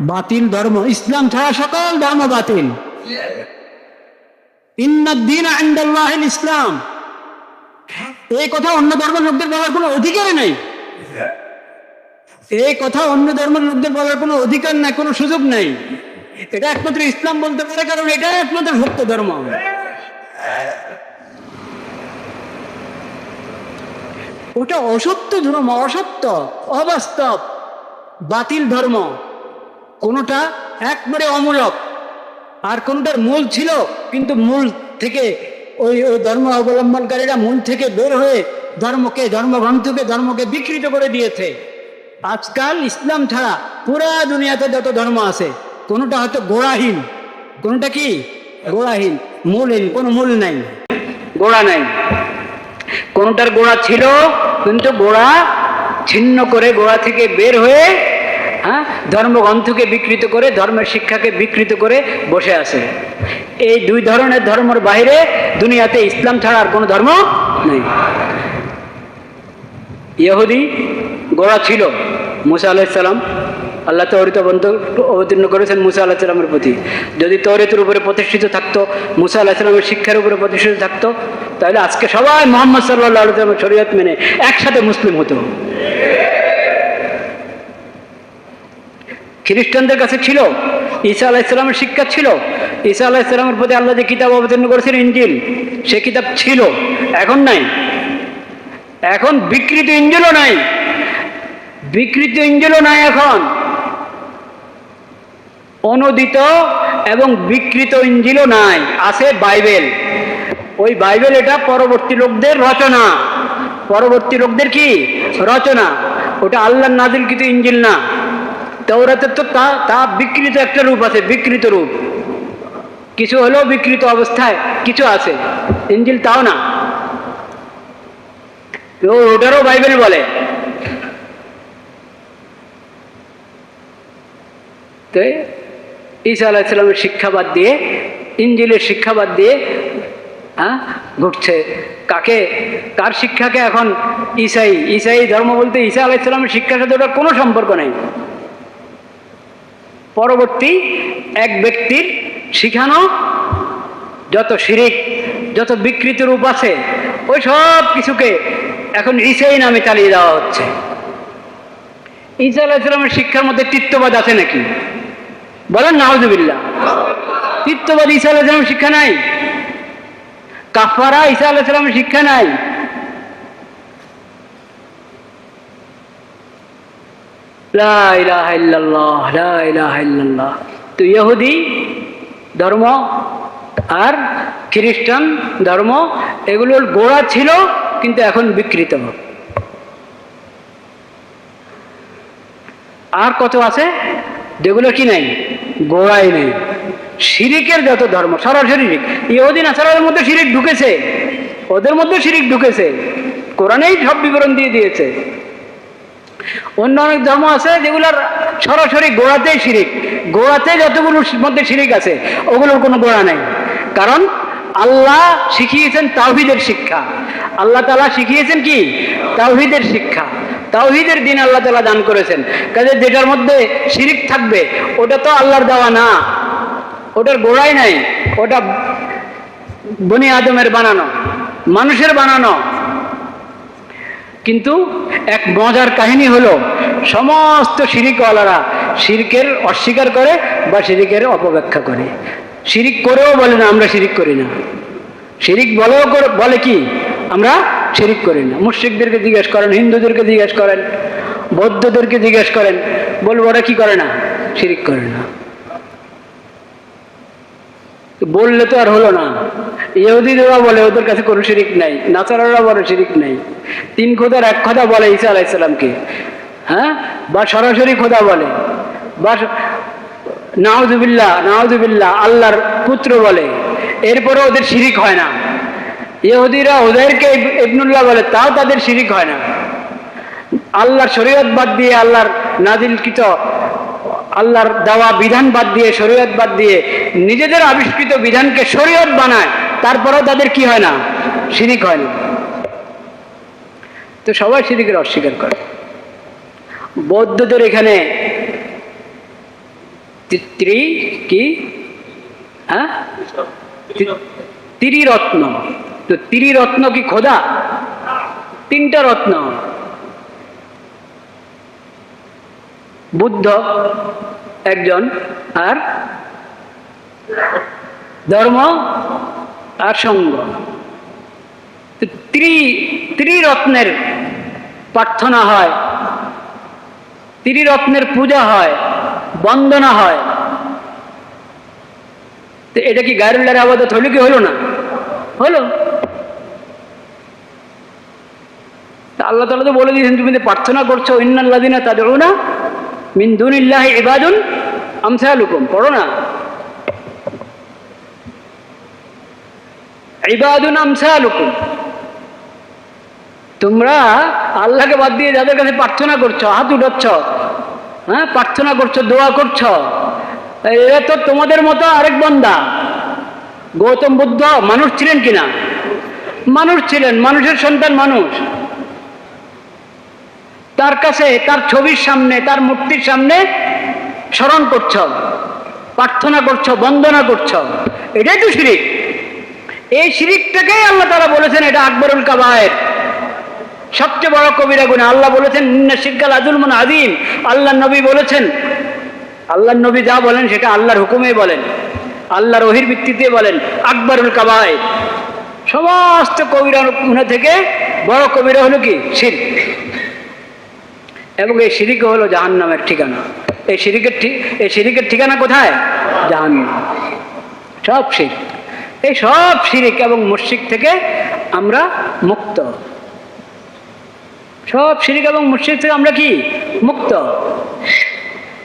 বাতিল ধর্ম, ইসলাম ছাড়া সকল ধর্ম বাতিল। ইসলাম। এই কথা অন্য ধর্মের লোকদের বলার কোনো অধিকার নেই। এই কথা অন্য ধর্মের লোকদের বলার কোনো অধিকার নাই, কোনো সুযোগ নাই। এটা একমাত্র ইসলাম বলতে পারে, কারণ এটা একমাত্র সত্য ধর্ম। ওটা অসত্য ধর্ম, অসত্য, অবাস্তব, বাতিল ধর্ম। কোনোটা একবারে অমূলক। আর কোনোটার মূল ছিল, কিন্তু মূল থেকে ওই ওই ধর্ম অবলম্বনকারীরা মূল থেকে বের হয়ে ধর্মকে, ধর্মগ্রন্থকে, ধর্মকে বিকৃত করে দিয়েছে। আজকাল ইসলাম ছাড়া পুরা দুনিয়াতে যত ধর্ম আছে, কোনোটা হয়তো গোড়াহীন। কোনোটা কি? গোড়াহীন। মূলহীন, কোনো মূল নাই। গোড়া নাই। কোনটার গোড়া ছিল, কিন্তু গোড়া ছিন্ন করে গোড়া থেকে বের হয়ে হ্যাঁ? ধর্মগ্রন্থকে বিকৃত করে, ধর্মের শিক্ষাকে বিকৃত করে বসে আছে। এই দুই ধরনের ধর্মের বাইরে দুনিয়াতে ইসলাম ছাড়া আর কোনো ধর্ম নেই। ইহুদি গোড়া ছিল মুসা আলাইসাল্লাম আল্লাহ তৌরিত বন্ধ অবতীর্ণ করেছেন মুসা আলাহিসাল্লামের প্রতি। যদি তৌরিতের উপরে প্রতিষ্ঠিত থাকতো, মুসা আলাহিসাল্লামের শিক্ষার উপরে প্রতিষ্ঠিত থাকতো, তাহলে আজকে সবাই মোহাম্মদ সাল্লাহ আলুসালামের শরীয়ত মেনে একসাথে মুসলিম হতো। খ্রিস্টানদের কাছে ছিল, ঈসা আলাহ ইসলামের শিক্ষা ছিল, ঈসা আলাহ ইসলামের প্রতি আল্লাহ যে কিতাব অবতীর্ণ করেছেন ইঞ্জিল সে কিতাব ছিল, এখন নাই। এখন বিকৃত ইঞ্জিলও নাই। বিকৃত ইঞ্জিলও নাই এখন। অনুদিত এবং বিকৃত ইঞ্জিলও নাই, আছে বাইবেল। ওই বাইবেল এটা পরবর্তী লোকদের রচনা। পরবর্তী লোকদের কি? রচনা। ওটা আল্লাহর নাজিলকৃত ইঞ্জিল না। তৌরাতের তো তা তা বিকৃত একটা রূপ আছে, বিকৃত রূপ। কিছু হলেও বিকৃত অবস্থায়, কিছু আছে। ইঞ্জিল তাও না। ওটারও বাইবেল বলে। তো ঈসা আলাহিসাল্লামের শিক্ষাবাদ দিয়ে, ইঞ্জিলের শিক্ষাবাদ দিয়ে হ্যাঁ ঘুরছে। কাকে? কার শিক্ষাকে এখন ইসাই ইসাই ধর্ম বলতে ঈসা আলাহিসাল্লামের শিক্ষার সাথে ওটার কোনো সম্পর্ক নেই। পরবর্তী এক ব্যক্তির শিখানো যত শিরিক, যত বিকৃত রূপ আছে, ওই সব কিছুকে এখন ইসাই নামে চালিয়ে দেওয়া হচ্ছে। ঈসা আলাহিসাল্লামের শিক্ষার মধ্যে তিত্ববাদ আছে নাকি? বলেন নাহজুবিল্লা তিত্ববাদ ঈসা আলাহিসাল্লামের শিক্ষা নাই। কাফারা ঈসা আলাহিসাল্লামের শিক্ষা নাই লা ইলাহা ইল্লাল্লাহ, লা ইলাহা ইল্লাল্লাহ। তো ইহুদি ধর্ম আর খ্রিস্টান ধর্ম, এগুলোর গোড়া ছিল কিন্তু এখন বিকৃত। আর কত আছে? যেগুলো কি নাই? গোড়াই নেই। শিরিকের যত ধর্ম সরাসরি ইহুদিন আসারের মধ্যে শিরিক ঢুকেছে। ওদের মধ্যে শিরিক ঢুকেছে। কোরআনেই সব বিবরণ দিয়ে দিয়েছে। অন্য অনেক ধর্ম আছে যেগুলোর সরাসরি গোড়াতেই শিরিক। গোড়াতে যতগুলোর মধ্যে শিরিক আছে, ওগুলোর কোনো গোড়া নেই। কারণ আল্লাহ শিখিয়েছেন তাওহিদের শিক্ষা। আল্লাহ তালা শিখিয়েছেন কি? তাওহিদের শিক্ষা। তাওহিদের দিন আল্লাহ তালা দান করেছেন। কাজে যেটার মধ্যে শিরিক থাকবে, ওটা তো আল্লাহর দেওয়া না। ওটার গোড়াই নাই। ওটা বনি আদমের বানানো, মানুষের বানানো। কিন্তু এক মজার কাহিনী হলো, সমস্ত শিরিকওয়ালারা শিরিকের অস্বীকার করে বা শিরিকের অপব্যাখ্যা করে। শিরিক করেও বলে না, আমরা শিরিক করি না। শিরিক বলেও বলে কি? আমরা শিরিক করি না। মুশ্রিকদেরকে জিজ্ঞেস করেন, হিন্দুদেরকে জিজ্ঞেস করেন, বৌদ্ধদেরকে জিজ্ঞেস করেন, বলব ওরা কি করে না? শিরিক করে না। বললে তো আর হলো না। ইহুদিদেরা বলে, ওদের কাছে কোনো শিরিক নাই। নাচারারা বলে, শিরিক নাই। তিন খোদার এক কথা বলে ঈসা আলাইসাল্লামকে হ্যাঁ? বা সরাসরি খোদা বলে। বা নাওজুবিল্লা নাওজুবিল্লা আল্লাহর পুত্র বলে। এরপরে ওদের শিরিক হয় না। ইহুদিরা ওদেরকে ইব- ইবনুল্লাহ বলে, তাও তাদের শিরিক হয় না। আল্লাহর শরীয়ত বাদ দিয়ে আল্লাহর নাজিলকৃত আল্লাহর দেওয়া বিধান বাদ দিয়ে, শরীয়ত বাদ দিয়ে নিজেদের আবিষ্কৃত বিধানকে শরীয়ত বানায়, তারপরেও তাদের কি হয় না? শিরিক হয় না। তো সবাই শিরিকের অস্বীকার করে। বৌদ্ধদের এখানে ত্রি কি? হ্যাঁ? ত্রিরত্ন। তো ত্রিরত্ন কি খোদা? তিনটা রত্ন। বুদ্ধ একজন আর ধর্ম আর সঙ্গ। ত্রি, ত্রিরত্নের প্রার্থনা হয়, ত্রিরত্নের পূজা হয়, বন্দনা হয়। তো এটা কি গায়রুল্লাহর আবাদত হলো কি হলো না? হলো। আল্লাহ তালা তো বলে দিয়েছেন, তুমি প্রার্থনা করছ অন্যান্য ইন্নাল্লাদিনা তাদের না মিন দুনিল্লাহ ইবাদুন আমসালুকুম। পড়ো না। ইবাদুন আমসালুকুম। তোমরা আল্লাহকে বাদ দিয়ে যাদের কাছে প্রার্থনা করছ, হাত উঠাচ্ছ হ্যাঁ প্রার্থনা করছ, দোয়া করছ, এরা তো তোমাদের মতো আরেক বন্দা। গৌতম বুদ্ধ মানুষ ছিলেন কিনা? মানুষ ছিলেন, মানুষের সন্তান মানুষ। তার কাছে, তার ছবির সামনে, তার মূর্তির সামনে স্মরণ করছ, প্রার্থনা করছ, বন্দনা করছ। এটাই তো শিরিক। এই শিরিকটাকেই আল্লাহ তারা বলেছেন, এটা আকবরুল কাবায়ের। সবচেয়ে বড় কবিরা গুণা। আল্লাহ বলেছেন শিরকাল আজুল মান আদিম আল্লাহ নবী বলেছেন আল্লাহ নবী যা বলেন, সেটা আল্লাহর হুকুমে বলেন। আল্লাহর ওহির ভিত্তিতে বলেন, আকবরুল কাবায় সমস্ত কবিরা থেকে বড় কবিরা হলো কি? শির এবং এই সিরিকে হলো জাহান্নামের ঠিকানা। এই সিরিকের এই সিরিকের ঠিকানা কোথায়? জাহান্নাম। সব শির এই সব শিরিক এবং মুশিক থেকে আমরা মুক্ত। সব শিরিক এবং মুশিক থেকে আমরা কি? মুক্ত।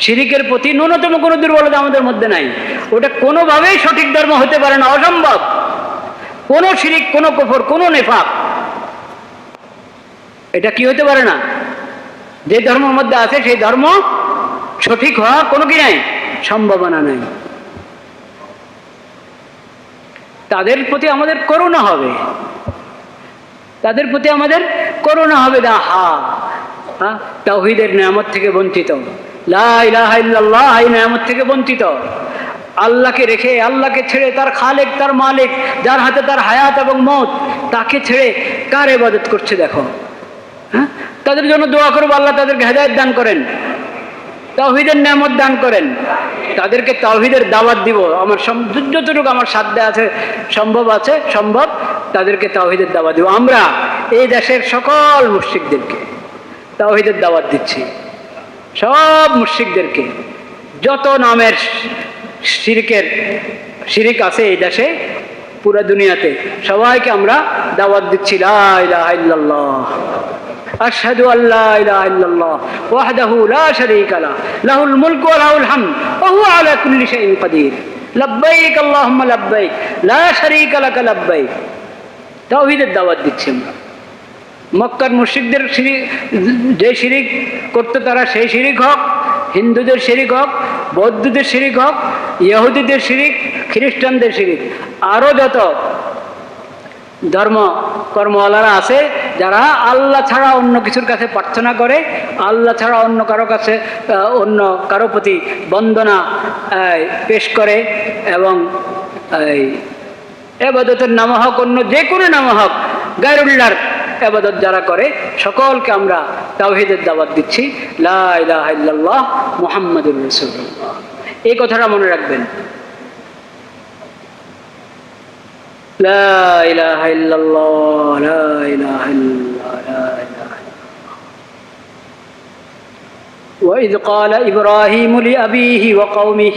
শিরিকের প্রতি ন্যূনতম কোনো দুর্বলতা আমাদের মধ্যে নাই। ওটা কোনোভাবেই সঠিক ধর্ম হতে পারে না, অসম্ভব। কোনো শিরিক কোনো কফর, কোনো নেফাক। এটা কি হতে পারে না? যে ধর্মের মধ্যে আছে, সেই ধর্ম সঠিক হওয়া কোনো কি নাই? সম্ভাবনা নাই। তাদের প্রতি আমাদের করুণা হবে। তাদের প্রতি আমাদের করুণা হবে দা হা হ্যাঁ তাহিদের নিয়ামত থেকে বঞ্চিত। লা ইলাহা ইল্লাল্লাহ এই নিয়ামত থেকে বঞ্চিত। আল্লাহকে রেখে, আল্লাহকে ছেড়ে তার খালেক, তার মালিক, যার হাতে তার হায়াত এবং মত, তাকে ছেড়ে কার ইবাদত করছে দেখো? হ্যাঁ? তাদের জন্য দোয়া করব, আল্লাহ তাদেরকে হেদায়ত দান করেন। তাওহিদের নিয়ামত দান করেন। তাদেরকে তাওহিদের দাওয়াত দিব। আমার যতটুকু আমার সাধ্যে আছে, সম্ভব আছে, সম্ভব, তাদেরকে তাওহিদের দাওয়াত দিব। আমরা এই দেশের সকল মুশ্রিকদেরকে তাওহিদের দাওয়াত দিচ্ছি। সব মুশ্রিকদেরকে। যত নামের শিরিকের শিরিক আছে এই দেশে, পুরো দুনিয়াতে সবাইকে আমরা দাওয়াত দিচ্ছি। লা ইলাহা أشهد أن لا إله إلا الله وحده لا شريك له له الملك وله الحمد وهو على كل شيء قدير لبيك اللهم لبيك لا شريك لك لبيك তাওহিদের দাওয়াত দিচ্ছি মক্কার মুর্শিকদের শিরিক যে শিরিক করতে তারা সেই শিরিক হোক, হিন্দুদের শিরিক হোক, বৌদ্ধদের শিরিক হোক, ইহুদিদের শিরিক, খ্রিস্টানদের শিরিক আরও যত ধর্ম কর্মওয়ালারা আছে যারা আল্লাহ ছাড়া অন্য কিছুর কাছে প্রার্থনা করে, আল্লাহ ছাড়া অন্য কারও কাছে অন্য কারও প্রতি বন্দনা পেশ করে এবং, এই, এবাদতের নাম হোক অন্য যে কোনো নাম হোক, গায়রুল্লাহর এবাদত যারা করে, সকলকে আমরা তাওহিদের দাওয়াত দিচ্ছি। লাহ ইল্লাল্লাহ মুহাম্মাদুর এই কথাটা মনে রাখবেন। لا إله إلا الله لا إله إلا الله لا إله إلا الله. وإذ قال إبراهيم لأبيه وقومه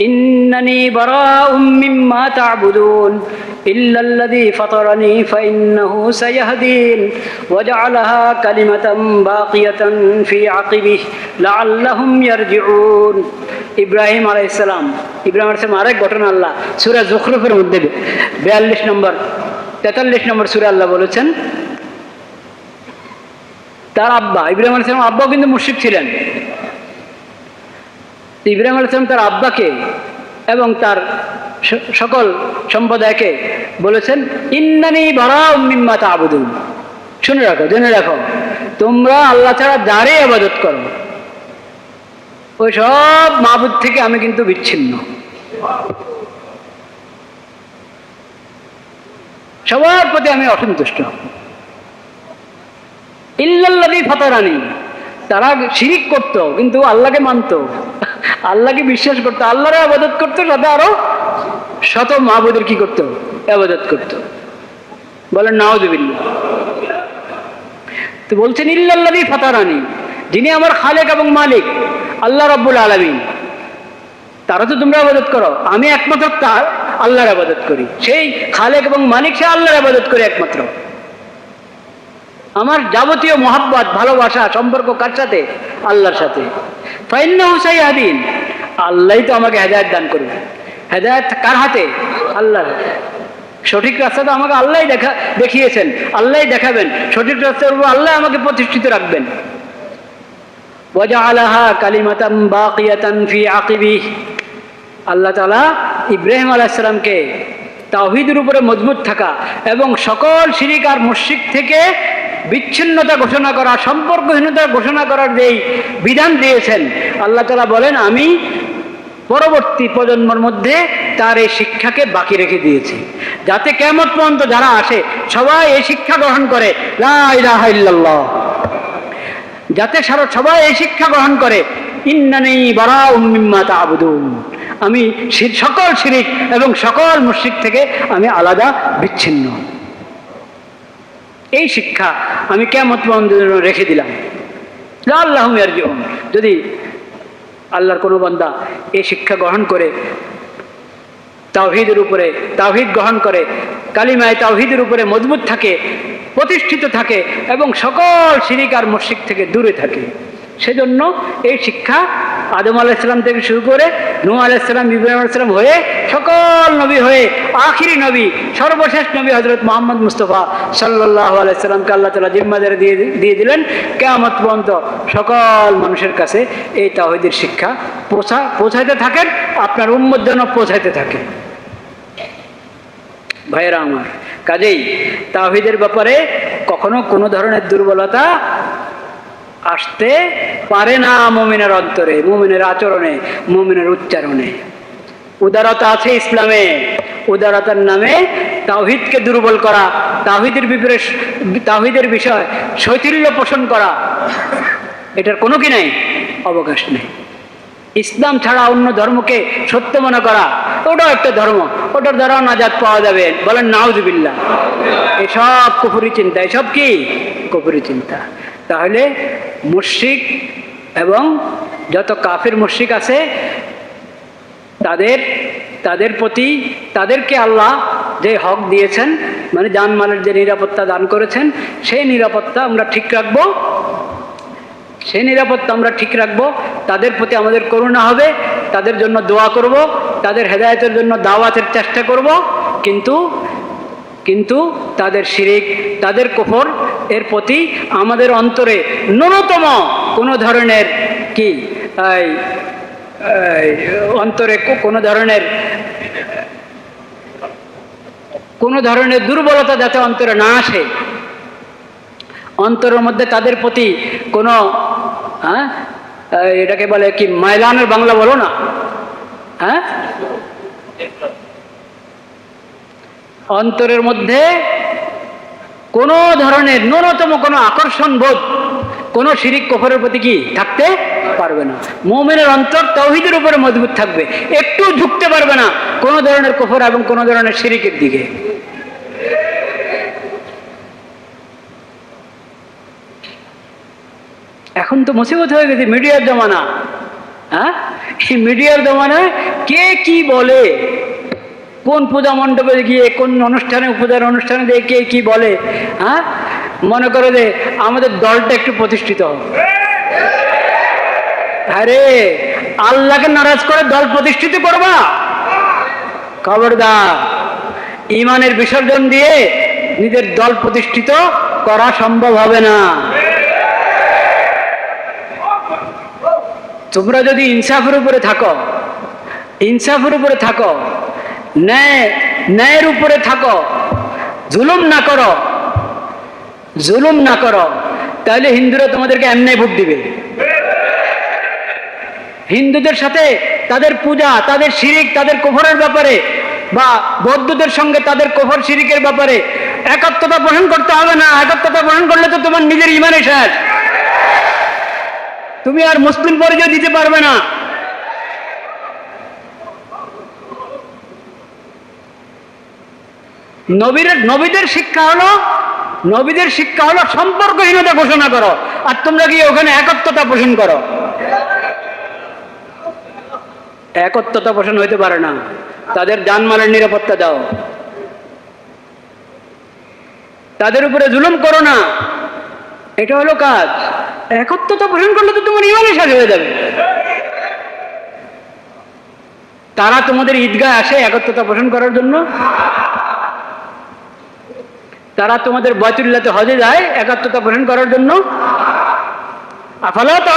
إنني براء مما تعبدون. إلا الذي فطرني فإنه سيهدين وجعلها كلمة باقية في عقبه لعلهم يرجعون ইব্রাহিম আলাইসালাম ইব্রাহিম আলাইসালাম আরেক ঘটনা আল্লাহ সুরা জখরুফের মধ্যে বিয়াল্লিশ নম্বর তেতাল্লিশ নম্বর সুরা আল্লাহ বলেছেন তার আব্বা ইব্রাহিম আলাইসালাম আব্বাও কিন্তু মুশিক ছিলেন তো ইব্রাহিম আলাইসালাম তার আব্বাকে এবং তার স- সকল সম্প্রদায়কে বলেছেন, ইন্নানি বারা মিম্মা তাবুদুন। শুনে রাখো, জেনে রাখো। তোমরা আল্লাহ ছাড়া যারে আবাদত করো, ওই সব মাহবুদ থেকে আমি কিন্তু বিচ্ছিন্ন। সবার প্রতি আমি অসন্তুষ্ট। ইল্লাল্লাদি ফাতারানি, তারা শিরিক করত, কিন্তু আল্লাহকে মানত। আল্লাহকে বিশ্বাস করতো, আল্লাহরা আবাদত করতো, সাথে আরও শত মাহবুদের কি করতো? আবাদত করতো। বলেন নাওজবিল্লা তো বলছেন ইল্লাল্লাদি ফাতারানি, যিনি আমার খালেক এবং মালিক, আল্লাহ রব্বুল আলমিন। তারা তো তোমরা আবাদত করো। আমি একমাত্র তার আল্লাহর আবাদত করি। সেই খালেক এবং মালিক সে আল্লাহর আবাদত করি একমাত্র। আমার যাবতীয় মহাব্বত, ভালোবাসা, সম্পর্ক কার সাথে? আল্লাহর সাথে। ফাইন্না হুসাই আদিন আল্লাহ তো আমাকে হেদায়ত দান করবে। হেদায়ত কার হাতে? আল্লাহর। হাতে। সঠিক রাস্তা তো আমাকে আল্লাহ দেখা দেখিয়েছেন আল্লাহ দেখাবেন। সঠিক রাস্তার উপর আল্লাহ আমাকে প্রতিষ্ঠিত রাখবেন। ওয়াজআলাহা কালিমাতাম বাকিয়াতান ফি আকিবিহ আল্লাহ তাআলা ইব্রাহিম আলাইহিস সালামকে তাওহীদের উপরে মজবুত থাকা এবং সকল শিরিক আর মুশরিক থেকে বিচ্ছিন্নতা ঘোষণা করা, সম্পর্কহীনতা ঘোষণা করার যেই বিধান দিয়েছেন, আল্লাহ তাআলা বলেন, আমি পরবর্তী প্রজন্মর মধ্যে তার এই শিক্ষাকে বাকি রেখে দিয়েছি। যাতে কেমন পর্যন্ত যারা আসে, সবাই এই শিক্ষা গ্রহণ করে। লা ইলাহা ইল্লাল্লাহ। যাতে সারা, সবাই এই শিক্ষা গ্রহণ করে। ইন্নানি বারা উম্মিম্মা তাবুদুন। আমি সকল শিরিক এবং সকল মুশরিক থেকে আমি আলাদা, বিচ্ছিন্ন। এই শিক্ষা আমি কেমত জন্য রেখে দিলাম। আল্লাহ যদি আল্লাহর কোনো বান্দা এই শিক্ষা গ্রহণ করে, তাওহিদের উপরে, তাওহিদ গ্রহণ করে, কালিমায় তাওহিদের উপরে মজবুত থাকে, প্রতিষ্ঠিত থাকে এবং সকল সিরিকার মসজিদ থেকে দূরে থাকে। সেজন্য এই শিক্ষা আদম আলাইসালাম থেকে শুরু করে নূ আলাইসালাম ইব্রাহিম আলাইসালাম হয়ে সকল নবী হয়ে আখিরি নবী, সর্বশেষ নবী হজরত মোহাম্মদ মুস্তফা সাল্লাহ আলাইসাল্লামকে আল্লাহ তালা জিম্মাদারে দিয়ে দিয়ে দিলেন। কেমত পর্যন্ত সকল মানুষের কাছে এই তাহিদের শিক্ষা পৌঁছা পৌঁছাইতে থাকেন, আপনার উন্মত যেন পৌঁছাইতে থাকে। ভাইয়েরা আমার, কাজেই তাহিদের ব্যাপারে কখনো কোনো ধরনের দুর্বলতা আসতে পারে না মমিনের অন্তরে, মমিনের আচরণে, মমিনের উচ্চারণে। উদারতা আছে ইসলামে, উদারতার নামে তাওহিদকে দুর্বল করা, তাওহিদের বিপরে তাওহিদের বিষয় শৈথিল্য পোষণ করা, এটার কোনো কি নেই? অবকাশ নেই। ইসলাম ছাড়া অন্য ধর্মকে সত্য মনে করা, ওটাও একটা ধর্ম, ওটার দ্বারাও নাজাদ পাওয়া যাবে। বলেন নাউজুবিল্লা এসব কুফুরি চিন্তা, এসব কি? কুফুরি চিন্তা। তাহলে মুশরিক এবং যত কাফের মুশরিক আছে, তাদের তাদের প্রতি, তাদেরকে আল্লাহ যে হক দিয়েছেন মানে জানমালের যে নিরাপত্তা দান করেছেন, সেই নিরাপত্তা আমরা ঠিক রাখব। সেই নিরাপত্তা আমরা ঠিক রাখব। তাদের প্রতি আমাদের করুণা হবে, তাদের জন্য দোয়া করব, তাদের হেদায়তের জন্য দাওয়াতের চেষ্টা করব। কিন্তু কিন্তু তাদের শিরিক, তাদের কোফর এর প্রতি আমাদের অন্তরে ন্যূনতম কোনো ধরনের কি? অন্তরে কোনো ধরনের কোনো ধরনের দুর্বলতা যাতে অন্তরে না আসে, অন্তরের মধ্যে তাদের প্রতি কোনো হ্যাঁ? এটাকে বলে কি ময়লানের বাংলা বলো না হ্যাঁ? অন্তরের মধ্যে কোনো ধরনের ন্যূনতম কোনো আকর্ষণ বোধ, কোনো শিরিক কফরের প্রতি কি থাকতে পারবে না। মোমেনের অন্তর তৌহিদের উপরে মজবুত থাকবে, একটু ঝুঁকতে পারবে না কোনো ধরনের কফর এবং কোনো ধরনের শিরিকের দিকে। এখন তো মুসিবত হয়ে গেছে মিডিয়ার জমানা হ্যাঁ? এই মিডিয়ার জমানায় কে কি বলে? কোন পূজা মণ্ডপে গিয়ে, কোন অনুষ্ঠানে পূজার অনুষ্ঠানে দিয়ে কে কি বলে হ্যাঁ মনে করো যে আমাদের দলটা একটু প্রতিষ্ঠিত। আরে, আল্লাহকে নারাজ করে দল প্রতিষ্ঠিত করবা? খবরদার, ইমানের বিসর্জন দিয়ে নিজের দল প্রতিষ্ঠিত করা সম্ভব হবে না। তোমরা যদি ইনসাফের উপরে থাকো, ইনসাফের উপরে থাকো ন্যায়, ন্যায়ের উপরে থাকো। জুলুম না করো। জুলুম না করো। তাহলে হিন্দুরা তোমাদেরকে এমনি ভোট দিবে। হিন্দুদের সাথে তাদের পূজা, তাদের শিরিক, তাদের কোফরের ব্যাপারে বা বৌদ্ধদের সঙ্গে তাদের কোফর শিরিকের ব্যাপারে একাত্মতা পোষণ করতে হবে না। একাত্মতা পোষণ করলে তো তোমার নিজের ইমানে শেষ। তুমি আর মুসলিম পরিচয় দিতে পারবে না। নবীর, নবীদের শিক্ষা হলো, নবীদের শিক্ষা হলো সম্পর্কহীনতা ঘোষণা করো, আর তোমরা গিয়ে ওখানে একত্বতা পোষণ করো? একত্বতা পোষণ হইতে পারে না। তাদের জানমালের নিরাপত্তা দাও। তাদের উপরে জুলুম করো না। এটা হলো কাজ। একত্বতা পোষণ করলে তো তোমার ইমানই শেষ হয়ে যাবে। তারা তোমাদের ঈদগাহ আসে একত্রতা পোষণ করার জন্য? তারা তোমাদের বয়তুল্লাতে হজে যায় একাত্মতা গ্রহণ করার জন্য। আফালা তো